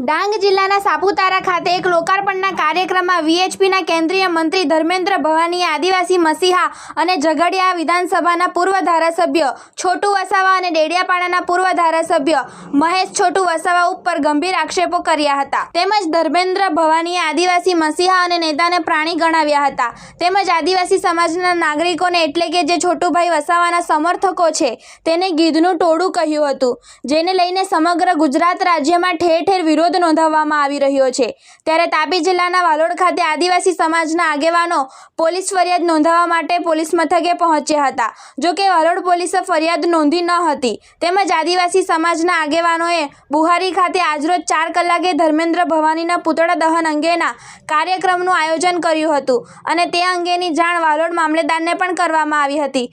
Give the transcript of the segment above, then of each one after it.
ડાંગ જિલ્લાના સાપુતારા ખાતે એક લોકાર્પણના કાર્યક્રમમાં વીએચપીના કેન્દ્રીય મંત્રી ધર્મેન્દ્ર ભવાનીએ આદિવાસી મસીહા અને ઝઘડિયા વિધાનસભાના પૂર્વ ધારાસભ્ય છોટુ વસાવા અને ડેડિયાપાડાના પૂર્વ ધારાસભ્ય મહેશ છોટુ વસાવા ઉપર ગંભીર આક્ષેપો કર્યા હતા. તેમજ ધર્મેન્દ્ર ભવાનીએ આદિવાસી મસીહા અને નેતાને પ્રાણી ગણાવ્યા હતા. તેમજ આદિવાસી સમાજના નાગરિકોને એટલે કે જે છોટુભાઈ વસાવાના સમર્થકો છે, તેને ગીધનું ટોળું કહ્યું હતું, જેને લઈને સમગ્ર ગુજરાત રાજ્યમાં ઠેર ઠેર વિરોધ નોંધાવવામાં આવી રહ્યો છે. ત્યારે તાપી જિલ્લાના વાલોડ ખાતે આદિવાસી સમાજના આગેવાનો પોલીસ ફરિયાદ નોંધાવવા માટે પોલીસ મથકે પહોંચ્યા હતા. જો કે વાલોડ પોલીસે ફરિયાદ નોંધી ન હતી. તેમજ આદિવાસી સમાજના આગેવાનોએ બુહારી ખાતે આજરોજ ચાર કલાકે ધર્મેન્દ્ર ભવાનીના પૂતળા દહન અંગેના કાર્યક્રમનું આયોજન કર્યું હતું અને તે અંગેની જાણ વાલોડ મામલેદારને પણ કરવામાં આવી હતી.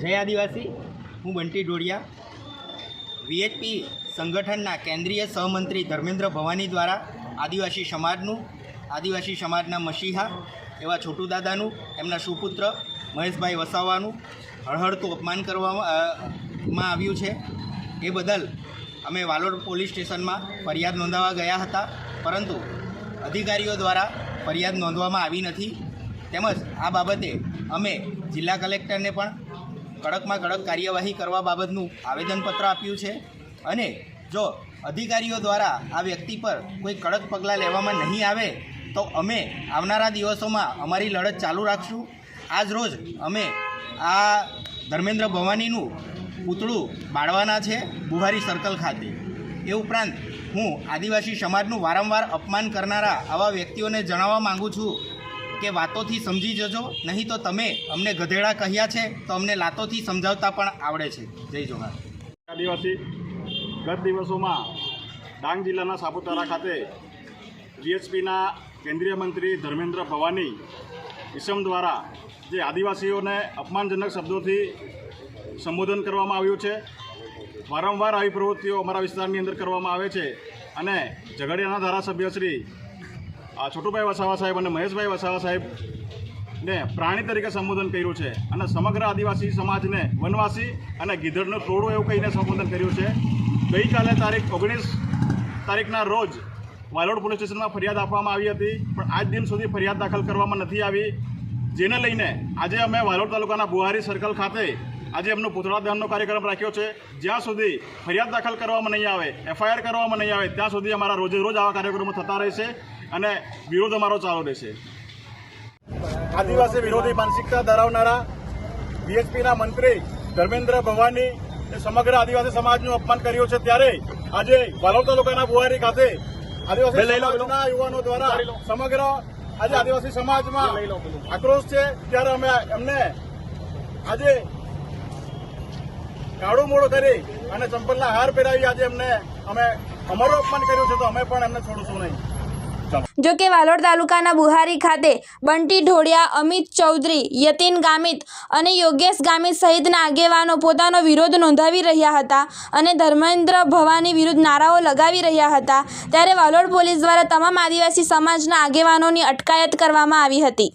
જય આદિવાસી, હું બંટી ડોડિયા વીએચપી સંગઠનના કેન્દ્રીય સહમંત્રી ધર્મેન્દ્ર ભવાની દ્વારા આદિવાસી સમાજનું, આદિવાસી સમાજના મસીહા એવા છોટુદાદાનું, એમના સુપુત્ર મહેશભાઈ વસાવાનું હળહળતું અપમાન કરવામાં આવ્યું છે. એ બદલ અમે વાલોડ પોલીસ સ્ટેશનમાં ફરિયાદ નોંધાવવા ગયા હતા, પરંતુ અધિકારીઓ દ્વારા ફરિયાદ નોંધવામાં આવી નથી. તેમજ આ બાબતે અમે જિલ્લા કલેક્ટરને પણ કડકમાં કડક કાર્યવાહી કરવા બાબતનું આવેદનપત્ર આપ્યું છે અને જો અધિકારીઓ દ્વારા આ વ્યક્તિ પર કોઈ કડક પગલાં લેવામાં નહીં આવે, તો અમે આવનારા દિવસોમાં અમારી લડત ચાલુ રાખશું. આજ રોજ અમે આ ધર્મેન્દ્ર ભવાનીનું પૂતળું બાળવાના છે બુહારી સર્કલ ખાતે. એ ઉપરાંત હું આદિવાસી સમાજનું વારંવાર અપમાન કરનારા આવા વ્યક્તિઓને જણાવવા માગું છું કે વાતોથી સમજી જજો, નહીં તો તમે અમને ગધેડા કહ્યા છે, તો અમને લાતોથી સમજાવતા પણ આવડે છે. જય જોહાર. આદિવાસી ગત દિવસોમાં ડાંગ જિલ્લાના સાપુતારા ખાતે જીએસપીના કેન્દ્રીય મંત્રી ધર્મેન્દ્ર ભવાની ઇસમ દ્વારા જે આદિવાસીઓને અપમાનજનક શબ્દોથી સંબોધન કરવામાં આવ્યું છે, વારંવાર આવી પ્રવૃત્તિઓ અમારા વિસ્તારની અંદર કરવામાં આવે છે અને ઝઘડિયાના ધારાસભ્ય શ્રી આ છોટુભાઈ વસાવા સાહેબ અને મહેશભાઈ વસાવા સાહેબ ને પ્રાણી તરીકે સંબોધન કર્યું છે અને સમગ્ર આદિવાસી સમાજને વનવાસી અને ગીધડનું ટોળું એવું કહીને સંબોધન કર્યું છે. ગઈકાલે તારીખ ઓગણીસ તારીખના રોજ વાલોડ પોલીસ સ્ટેશનમાં ફરિયાદ આપવામાં આવી હતી, પણ આજ દિન સુધી ફરિયાદ દાખલ કરવામાં નથી આવી. જેને લઈને આજે અમે વાલોડ તાલુકાના બુહારી સર્કલ ખાતે આજે એમનો પૂતળા દહનનો કાર્યક્રમ રાખ્યો છે. જ્યાં સુધી ફરિયાદ દાખલ કરવામાં નહીં આવે, એફઆઈઆર કરવામાં નહીં આવે, ત્યાં સુધી અમારા રોજે રોજ આવા કાર્યક્રમો થતા રહેશે અને વિરોધ અમારો ચાલુ રહેશે. આદિવાસી વિરોધી માનસિકતા ધરાવનારા બીએસપીના મંત્રી ધર્મેન્દ્ર ભવાની એ સમગ્ર આદિવાસી સમાજનું અપમાન કર્યું છે ત્યારે આજે વાલોડ તાલુકાના બુહારી ખાતે આદિવાસી યુવાનો દ્વારા સમગ્ર આજે આદિવાસી સમાજમાં આક્રોશ છે. ત્યારે અમે એમને આજે કાળું મોડું કરી અને ચંપલના હાર પહેરાવી આજે એમને અમે અમારું અપમાન કર્યું છે તો અમે પણ એમને છોડશું નહીં. જો કે વાલોડ તાલુકાના બુહારી ખાતે બંટી ઢોળિયા, અમિત ચૌધરી, યતીન ગામિત અને યોગેશ ગામિત સહિતના આગેવાનો પોતાનો વિરોધ નોંધાવી રહ્યા હતા અને ધર્મેન્દ્ર ભવાની વિરુદ્ધ નારાઓ લગાવી રહ્યા હતા. ત્યારે વાલોડ પોલીસ દ્વારા તમામ આદિવાસી સમાજના આગેવાનોની અટકાયત કરવામાં આવી હતી.